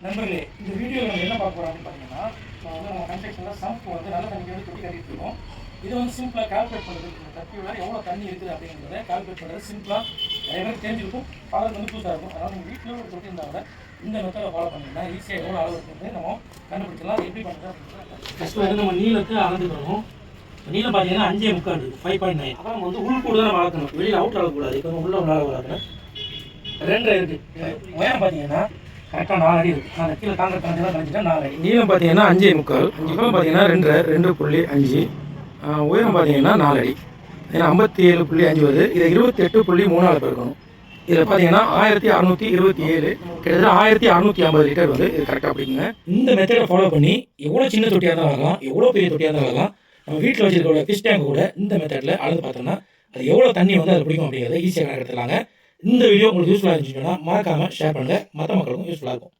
நண்பர்களே இந்த வீடியோவில் நம்ம என்ன பார்க்க போகிறோம் அப்படின்னு பார்த்தீங்கன்னா இப்போ வந்து நம்ம கன்ஸ்ட்ரக்ஷனில் சம்ப் வந்து நல்ல தண்ணி வந்து தொட்டி கட்டிட்டு இருக்கோம். இது வந்து சிம்பிளாக கால்குலேட் பண்ணுறது இந்த தப்பியோட எவ்வளோ தண்ணி இருக்குது அப்படிங்கிறத கால்குலேட் பண்ணுறது சிம்பிளாக நிறைய பேருக்கு தெரிஞ்சிருக்கும் பலருக்கு வந்து புதுசாக இருக்கும் அதனால் நம்ம வீட்டில் ஒரு தொட்டி இருந்தால் கூட இந்த மெத்தடை ஃபாலோ பண்ணிங்கன்னா ஈஸியாக எவ்வளோ அளவு இருக்குது நம்ம கண்டுபிடிக்கலாம் எப்படி பண்ணுறது அப்படிங்கிறத ஃபஸ்ட்டு வந்து நம்ம நீளத்தை அளந்துக்கிறோம் நீளம் பார்த்தீங்கன்னா அஞ்சே முக்கால் ஃபைவ் பாயிண்ட் நைன் அப்புறம் நம்ம வந்து உள்கூடு தான் நம்ம வளர்க்கணும். வெளியில் அவுட் அளக்கக்கூடாது இப்போ உள்ள உள்ள வளர்க்கணும் ரெண்டு இருக்குது உயரம் பார்த்தீங்கன்னா கரெக்டாக நாலு அடி இருக்கு. நான் கீழே காங்கிரட் கணக்கு கழிச்சிட்டா நாலு நீளம் பார்த்தீங்கன்னா அஞ்சே முக்கால். அகலம் பார்த்தீங்கன்னா ரெண்டு ரெண்டு புள்ளி அஞ்சு. உயரம் பார்த்தீங்கன்னா நாலு அடி. ஏன்னா ஐம்பத்தி ஏழு புள்ளி அஞ்சு வருது. இதை இருபத்தி எட்டு புள்ளி மூணாவது பெருக்கணும். இதில் பார்த்தீங்கன்னா ஆயிரத்தி அறநூற்றி இருபத்தி ஏழு கிட்டத்தட்ட ஆயிரத்தி அறநூற்றி ஐம்பது லிட்டர் வந்து இது கரெக்டாக அப்படிங்க இந்த மெத்தடை ஃபாலோ பண்ணி எவ்வளோ சின்ன தொட்டியாக இருந்தாலும் ஆகலாம் எவ்வளோ பெரிய தொட்டியாக இருந்தாலும் ஆகலாம் நம்ம வீட்டில் வச்சிருக்க ஃபிஷ் டேங்க் கூட இந்த மெத்தடில் அளந்து பார்த்தோம்னா அது எவ்வளோ தண்ணி வந்து அது பிடிக்கும் அப்படிங்கிறத ஈஸியாக கணக்கெடுத்துலாங்க இந்த வீடியோ உங்களுக்கு யூஸ்ஃபுல்லாக இருந்துச்சுன்னா மறக்காமல் ஷேர் பண்ணுங்கள் மற்ற மக்களுக்கும் யூஸ்ஃபுல்லாக இருக்கும்.